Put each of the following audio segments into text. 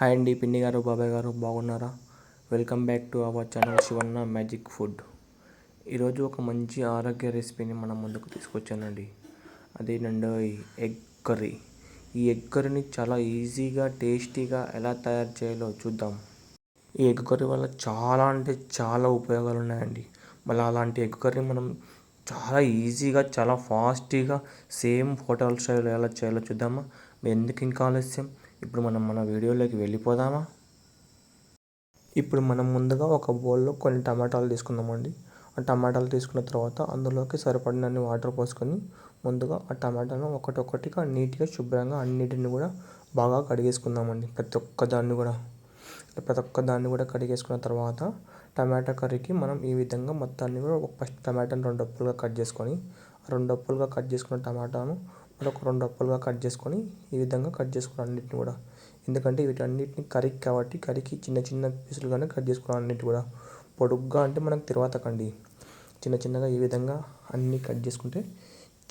Hi అండి పిన్ని గారు బాబాయ్ గారు బాగున్నారా? Welcome back to our channel Shivanna magic food. ఈరోజు ఒక మంచి ఆరోగ్య రెసిపీని మనం ముందుకు తీసుకొచ్చానండి. అదేనండి ఎగ్ కర్రీ. ఈ ఎగ్ కర్రీని చాలా ఈజీగా టేస్టీగా ఎలా తయారు చేయాలో చూద్దాం. ఈ ఎగ్ కర్రీ వల్ల చాలా అంటే చాలా ఉపయోగాలు ఉన్నాయండి. మళ్ళీ అలాంటి ఎగ్ కర్రీ మనం చాలా ఈజీగా చాలా ఫాస్ట్గా సేమ్ హోటల్ స్టైల్ ఎలా చేయాలో చూద్దామా? ఎందుకు ఇంకా ఆలస్యం? ఇప్పుడు మనం మన వీడియోలోకి వెళ్ళిపోదామా? ఇప్పుడు మనం ముందుగా ఒక బౌల్లో కొన్ని టమాటాలు తీసుకుందామండి. ఆ టమాటాలు తీసుకున్న తర్వాత అందులోకి సరిపడినన్ని వాటర్ పోసుకొని ముందుగా ఆ టమాటాలను ఒకటొక్కటిగా నీట్గా శుభ్రంగా అన్నిటిని కూడా బాగా కడిగేసుకుందామండి. ప్రతి ఒక్క దాన్ని కూడా. ప్రతి ఒక్క దాన్ని కూడా కడిగేసుకున్న తర్వాత టమాటా కర్రీకి మనం ఈ విధంగా మొత్తాన్ని కూడా ఫస్ట్ టమాటాని రెండు అప్పులుగా కట్ చేసుకొని రెండు అప్పులుగా కట్ చేసుకున్న టమాటాను మరొక రెండు అప్పలుగా కట్ చేసుకొని ఈ విధంగా కట్ చేసుకున్నాను అన్నిటిని కూడా. ఎందుకంటే వీటన్నిటిని కర్రీకి కాబట్టి కర్రీకి చిన్న చిన్న పీసులుగానే కట్ చేసుకోవాలి అన్నిటి కూడా. పొడుగ్గా అంటే మనకు తర్వాత కండి చిన్న చిన్నగా ఈ విధంగా అన్నీ కట్ చేసుకుంటే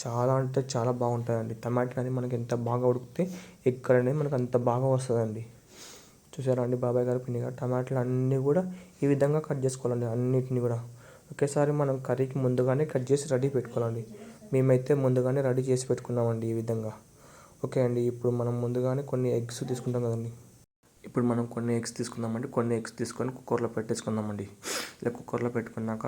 చాలా అంటే చాలా బాగుంటుందండి టమాటా అనేది మనకి ఎంత బాగా ఉడికితే ఎక్కడ అనేది మనకు అంత బాగా వస్తుందండి. చూసారా అండి బాబాయ్ గారు పిన్ని గారు? టమాటాలు అన్నీ కూడా ఈ విధంగా కట్ చేసుకోవాలండి అన్నిటిని కూడా. ఒకేసారి మనం కర్రీకి ముందుగానే కట్ చేసి రెడీ పెట్టుకోవాలండి. మేమైతే ముందుగానే రెడీ చేసి పెట్టుకున్నామండి ఈ విధంగా. ఓకే అండి ఇప్పుడు మనం ముందుగానే కొన్ని ఎగ్స్ తీసుకుంటాం కదండి. ఇప్పుడు మనం కొన్ని ఎగ్స్ తీసుకుందామండి. కొన్ని ఎగ్స్ తీసుకొని కుక్కర్లో పెట్టేసుకుందామండి. ఇలా కుక్కర్లో పెట్టుకున్నాక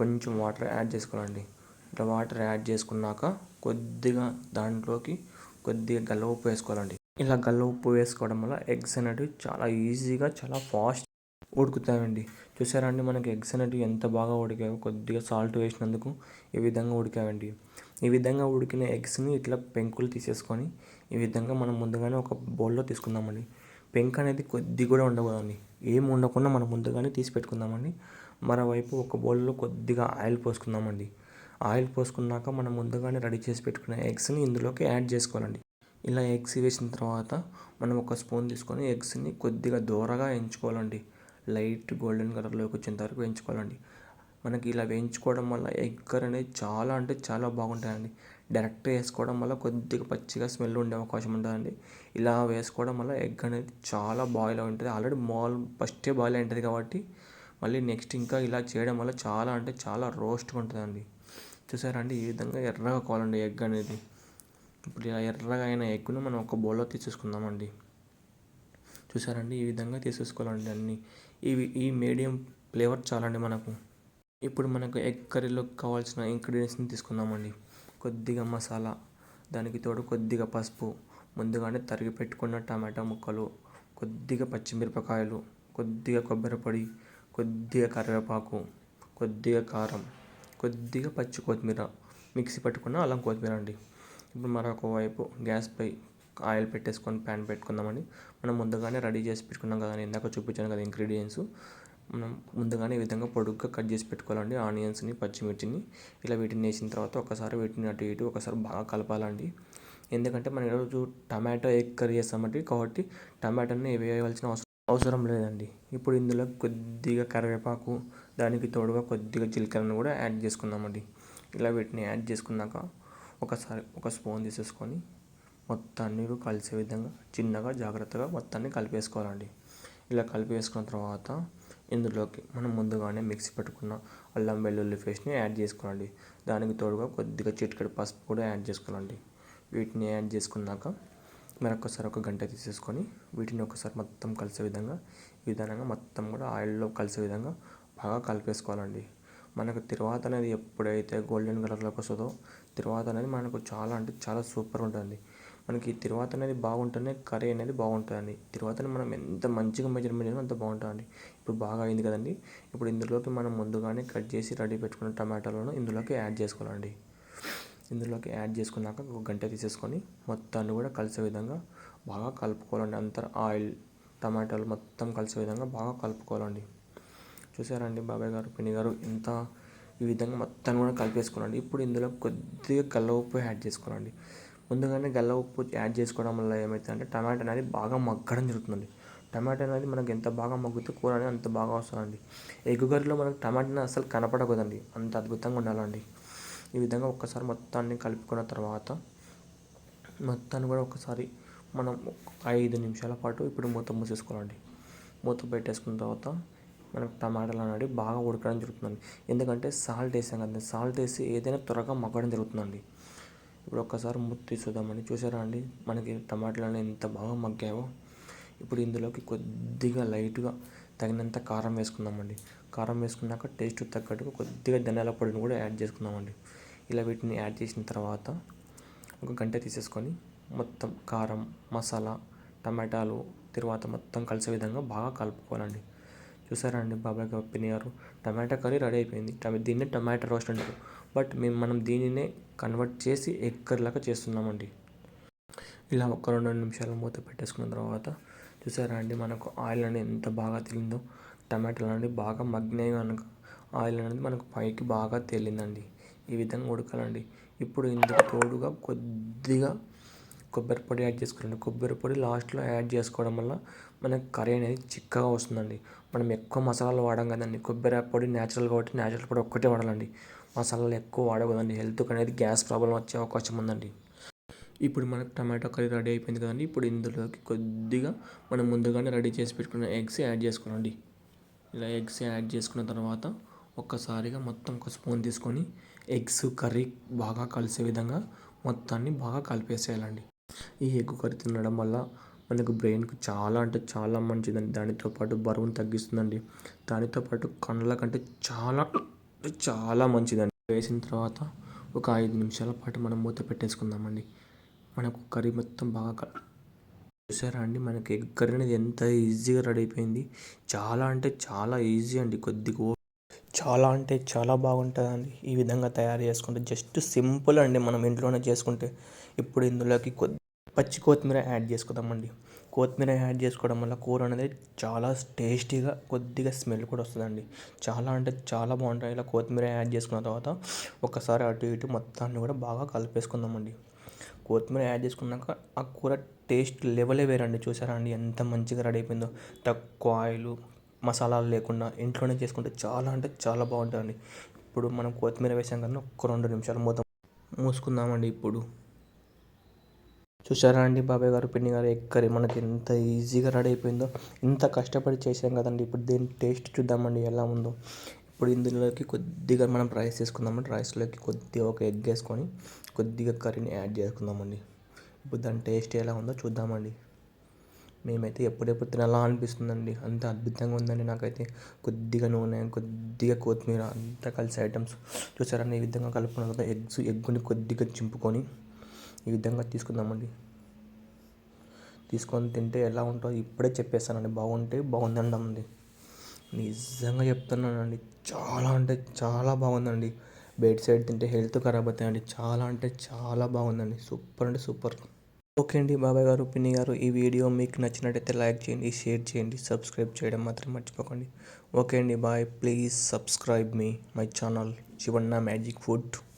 కొంచెం వాటర్ యాడ్ చేసుకోవాలండి. ఇట్లా వాటర్ యాడ్ చేసుకున్నాక కొద్దిగా దాంట్లోకి కొద్దిగా గల్ల ఉప్పు వేసుకోవాలండి. ఇలా గల్ల ఉప్పు వేసుకోవడం వల్ల ఎగ్స్ అనేటివి చాలా ఈజీగా చాలా ఫాస్ట్ ఉడుకుతాయండి. చూసారండి మనకి ఎగ్స్ అనేటివి ఎంత బాగా ఉడికాయో కొద్దిగా సాల్ట్ వేసినందుకు ఈ విధంగా ఉడికాయండి. ఈ విధంగా ఉడికిన ఎగ్స్ని ఇట్లా పెంకులు తీసేసుకొని ఈ విధంగా మనం ముందుగానే ఒక బౌల్లో తీసుకుందామండి. పెంక్ అనేది కొద్ది కూడా ఉండకూడదండి. ఏం ఉండకుండా మనం ముందుగానే తీసి పెట్టుకుందామండి. మరోవైపు ఒక బౌల్లో కొద్దిగా ఆయిల్ పోసుకుందామండి. ఆయిల్ పోసుకున్నాక మనం ముందుగానే రెడీ చేసి పెట్టుకున్న ఎగ్స్ని ఇందులోకి యాడ్ చేసుకోవాలండి. ఇలా ఎగ్స్ వేసిన తర్వాత మనం ఒక స్పూన్ తీసుకొని ఎగ్స్ని కొద్దిగా దూరగా ఎంచుకోవాలండి. లైట్ గోల్డెన్ కలర్లోకి వచ్చేంత వరకు వేయించుకోవాలండి. మనకి ఇలా వేయించుకోవడం వల్ల ఎగ్ కర్రీ అనేది చాలా అంటే చాలా బాగుంటాయండి. డైరెక్ట్ వేసుకోవడం వల్ల కొద్దిగా పచ్చిగా స్మెల్ ఉండే అవకాశం ఉంటుందండి. ఇలా వేసుకోవడం వల్ల ఎగ్ అనేది చాలా బాయిల్ ఉంటుంది. ఆల్రెడీ మాల్ ఫస్టే బాయిల్ ఉంటుంది కాబట్టి మళ్ళీ నెక్స్ట్ ఇంకా ఇలా చేయడం వల్ల చాలా అంటే చాలా రోస్ట్గా ఉంటుందండి. చూసారండి ఈ విధంగా ఎర్రగా కావాలండి ఎగ్ అనేది. ఇప్పుడు ఇలా ఎర్రగా అయిన ఎగ్ను మనం ఒక బౌల్లో తీసేసుకుందామండి. చూసారండి ఈ విధంగా తీసేసుకోవాలండి అన్నీ. ఇవి ఈ మీడియం ఫ్లేవర్ చాలండి మనకు. ఇప్పుడు మనకు ఎగ్ కర్రీలో కావాల్సిన ఇంగ్రీడియంట్స్ని తీసుకుందామండి. కొద్దిగా మసాలా దానికి తోడు కొద్దిగా పసుపు ముందుగానే తరిగి పెట్టుకున్న టమాటా ముక్కలు కొద్దిగా పచ్చిమిరపకాయలు కొద్దిగా కొబ్బరి పొడి కొద్దిగా కరివేపాకు కొద్దిగా కారం కొద్దిగా పచ్చి కొత్తిమీర మిక్సీ పట్టుకున్న అల్లం కొత్తిమీర అండి. ఇప్పుడు మరొక వైపు గ్యాస్పై ఆయిల్ పెట్టేసుకొని ప్యాన్ పెట్టుకుందామండి మనం ముందుగానే రెడీ చేసి పెట్టుకున్నాం కదా ఇందాక చూపించాను కదా ఇంగ్రీడియంట్స్. మనం ముందుగానే ఈ విధంగా పొడుగ్గా కట్ చేసి పెట్టుకోవాలండి. ఆనియన్స్ని పచ్చిమిర్చిని ఇలా వీటిని వేసిన తర్వాత ఒకసారి వీటిని అటు ఇటు ఒకసారి బాగా కలపాలండి. ఎందుకంటే మనం ఈరోజు టమాటో ఎగ్ కర్రీ చేస్తామండి కాబట్టి టమాటోని వేయవలసిన అవసరం అవసరం లేదండి. ఇప్పుడు ఇందులో కొద్దిగా కరివేపాకు దానికి తోడుగా కొద్దిగా జీలకర్రను కూడా యాడ్ చేసుకుందామండి. ఇలా వీటిని యాడ్ చేసుకున్నాక ఒకసారి ఒక స్పూన్ తీసేసుకొని మొత్తాన్ని కలిసే విధంగా చిన్నగా జాగ్రత్తగా మొత్తాన్ని కలిపేసుకోవాలండి. ఇలా కలిపేసుకున్న తర్వాత ఇందులోకి మనం ముందుగానే మిక్సీ పెట్టుకున్న అల్లం వెల్లుల్లి పేస్ట్ని యాడ్ చేసుకోవాలండి. దానికి తోడుగా కొద్దిగా చిటికెడు పసుపు కూడా యాడ్ చేసుకోవాలండి. వీటిని యాడ్ చేసుకున్నాక మరొకసారి ఒక గంట తీసేసుకొని వీటిని ఒకసారి మొత్తం కలిసే విధంగా ఈ విధంగా మొత్తం కూడా ఆయిల్లో కలిసే విధంగా బాగా కలిపేసుకోవాలండి. మనకు తిరువాత అనేది ఎప్పుడైతే గోల్డెన్ కలర్లోకి వస్తుందో తిరువాత అనేది మనకు చాలా అంటే చాలా సూపర్ ఉంటుంది మనకి తిరువాత అనేది బాగుంటేనే కర్రీ అనేది బాగుంటుందండి. తిరువాతని మనం ఎంత మంచిగా మెజర్మెంట్ చేసినా అంత బాగుంటుందండి. ఇప్పుడు బాగా అయింది కదండి. ఇప్పుడు ఇందులోకి మనం ముందుగానే కట్ చేసి రెడీ పెట్టుకున్న టమాటాలను ఇందులోకి యాడ్ చేసుకోవాలండి. ఇందులోకి యాడ్ చేసుకున్నాక ఒక గంట తీసేసుకొని మొత్తాన్ని కూడా కలిసే విధంగా బాగా కలుపుకోవాలండి. అంత ఆయిల్ టమాటాలు మొత్తం కలిసే విధంగా బాగా కలుపుకోవాలండి. చూసారండి బాబాయ్ గారు పిన్ని గారు ఎంత ఈ విధంగా మొత్తం కూడా కలిపేసుకోవాలండి. ఇప్పుడు ఇందులో కొద్దిగా గల్ల ఉప్పు యాడ్ చేసుకోవాలండి. ముందుగానే గల్ల ఉప్పు యాడ్ చేసుకోవడం వల్ల ఏమవుతుందంటే టమాటా అనేది బాగా మగ్గడం జరుగుతుందండి. టమాటా అనేది మనకు ఎంత బాగా మగ్గితే కూర అనేది అంత బాగా వస్తుందండి. ఎగ్ కర్రీలో మనకు టమాటాని అసలు కనపడకూడదండి. అంత అద్భుతంగా ఉండాలండి. ఈ విధంగా ఒక్కసారి మొత్తాన్ని కలుపుకున్న తర్వాత మొత్తాన్ని కూడా ఒకసారి మనం ఐదు నిమిషాల పాటు ఇప్పుడు మూత మూసేసుకోవాలండి. మూత పెట్టేసుకున్న తర్వాత మనకు టమాటాలు అనేది బాగా ఉడకడం జరుగుతుందండి. ఎందుకంటే సాల్ట్ వేసాం కదండి. సాల్ట్ వేసి ఏదైనా త్వరగా మగ్గడం జరుగుతుందండి. ఇప్పుడు ఒక్కసారి మూత తీసి చూసారా అండి? మనకి టమాటాలు ఎంత బాగా మగ్గాయో. ఇప్పుడు ఇందులోకి కొద్దిగా లైట్గా తగినంత కారం వేసుకుందామండి. కారం వేసుకున్నాక టేస్ట్ తగ్గట్టుగా కొద్దిగా ధనియాల పొడిని కూడా యాడ్ చేసుకుందామండి. ఇలా వీటిని యాడ్ చేసిన తర్వాత ఒక గంట తీసేసుకొని మొత్తం కారం మసాలా టమాటాలు తర్వాత మొత్తం కలిసే విధంగా బాగా కలుపుకోవాలండి. చూసారా అండి బాబాయ్ గారు పిన్ని గారు. టమాటా కర్రీ రెడీ అయిపోయింది. దీన్నే టమాటా రోస్ట్ అంటారు. బట్ మేము మనం దీనినే కన్వర్ట్ చేసి ఎగ్ కర్రీలాగా చేస్తున్నామండి. ఇలా ఒక రెండు నిమిషాలు మూత పెట్టేసుకున్న తర్వాత చూసారా అండి మనకు ఆయిల్ అనేది ఎంత బాగా తెలిందో టమాటాలు అనేది బాగా మగ్గినాయి కనుక ఆయిల్ అనేది మనకు పైకి బాగా తేలిందండి. ఈ విధంగా ఉడకాలండి. ఇప్పుడు ఇందుకు తోడుగా కొద్దిగా కొబ్బరి పొడి యాడ్ చేసుకోండి కొబ్బరి పొడి లాస్ట్లో యాడ్ చేసుకోవడం వల్ల మనకు కర్రీ అనేది చిక్కగా వస్తుందండి. మనం ఎక్కువ మసాలాలు వాడాం కదండి. కొబ్బరి పొడి న్యాచురల్ కాబట్టి న్యాచురల్ పొడి ఒక్కటే వాడాలండి. మసాలాలు ఎక్కువ వాడకూడదండి. హెల్త్కి అనేది గ్యాస్ ప్రాబ్లం వచ్చే అవకాశం ఉందండి. ఇప్పుడు మనకు టమాటో కర్రీ రెడీ అయిపోయింది కదండి. ఇప్పుడు ఇందులోకి కొద్దిగా మనం ముందుగానే రెడీ చేసి పెట్టుకున్న ఎగ్స్ యాడ్ చేసుకోనండి ఇలా ఎగ్స్ యాడ్ చేసుకున్న తర్వాత ఒక్కసారిగా మొత్తం ఒక స్పూన్ తీసుకొని ఎగ్స్ కర్రీ బాగా కలిసే విధంగా మొత్తాన్ని బాగా కలిపేసేయాలండి. ఈ ఎగ్ కర్రీ తినడం వల్ల మనకు బ్రెయిన్కు చాలా అంటే చాలా మంచిదండి. దానితో పాటు బరువును తగ్గిస్తుందండి. దానితో పాటు కళ్ళ కంటే చాలా అంటే చాలా మంచిదండి. వేసిన తర్వాత ఒక ఐదు నిమిషాల పాటు మనం మూత పెట్టేసుకుందామండి. మనకు కర్రీ మొత్తం బాగా కల్ చూసారా అండి? మనకి ఎగ్ కర్రీ అనేది ఎంత ఈజీగా రెడీ అయిపోయింది. చాలా అంటే చాలా ఈజీ అండి. కొద్దిగా చాలా అంటే చాలా బాగుంటుందండి. ఈ విధంగా తయారు చేసుకుంటే జస్ట్ సింపుల్ అండి మనం ఇంట్లోనే చేసుకుంటే. ఇప్పుడు ఇందులోకి కొద్ది పచ్చి కొత్తిమీర యాడ్ చేసుకుందామండి. కొత్తిమీర యాడ్ చేసుకోవడం వల్ల కూర అనేది చాలా టేస్టీగా కొద్దిగా స్మెల్ కూడా వస్తుందండి. చాలా అంటే చాలా బాగుంటుంది ఇలా కొత్తిమీర యాడ్ చేసుకున్న తర్వాత ఒకసారి అటు ఇటు మొత్తాన్ని కూడా బాగా కలిపేసుకుందామండి. కొత్తిమీర యాడ్ చేసుకున్నాక ఆ కూర టేస్ట్ లెవెలే వేరండి. చూసారా అండి? ఎంత మంచిగా రెడీ అయిపోయిందో. తక్కువ ఆయిల్ మసాలాలు లేకుండా ఇంట్లోనే చేసుకుంటే చాలా అంటే చాలా బాగుంటుందండి. ఇప్పుడు మనం కొత్తిమీర వేసాం కానీ ఒక్క రెండు నిమిషాలు మూత మూసుకుందామండి ఇప్పుడు. చూసారా అండి బాబాయ్ గారు పిన్ని గారు ఎగ్ కర్రీ మనకి ఎంత ఈజీగా రెడీ అయిపోయిందో ఇంత కష్టపడి చేసాం కదండి. ఇప్పుడు దీని టేస్ట్ చూద్దామండి ఎలా ఉందో. ఇప్పుడు ఇందులోకి కొద్దిగా మనం రైస్ వేసుకుందామండి. రైస్లోకి కొద్దిగా ఒక ఎగ్ వేసుకొని కొద్దిగా కర్రీని యాడ్ చేసుకుందామండి. ఇప్పుడు దాని టేస్ట్ ఎలా ఉందో చూద్దామండి. మేమైతే ఎప్పుడెప్పుడు తినాలా అనిపిస్తుందండి. అంత అద్భుతంగా ఉందండి నాకైతే. కొద్దిగా నూనె కొద్దిగా కొత్తిమీర అంతా కలిసి ఐటమ్స్. చూసారని ఈ విధంగా కలుపుకున్న ఎగ్స్ ఎగ్గుని కొద్దిగా చింపుకొని ఈ విధంగా తీసుకుందామండి. తీసుకొని తింటే ఎలా ఉంటుందో ఇప్పుడే చెప్పేస్తానండి. బాగుంటే బాగుందండి నిజంగా చెప్తున్నానండి. చాలా అంటే చాలా బాగుందండి. బెడ్ సైడ్ తింటే హెల్త్ ఖరాబ్ అవుతాయండి. చాలా అంటే చాలా బాగుందండి. సూపర్ అంటే సూపర్. ఓకే అండి. బాబాయ్ గారు పిన్ని గారు ఈ వీడియో మీకు నచ్చినట్టయితే లైక్ చేయండి షేర్ చేయండి సబ్స్క్రైబ్ చేయడం మాత్రం మర్చిపోకండి. ఓకే అండి. Bye. Please subscribe me my channel. Shivanna magic food.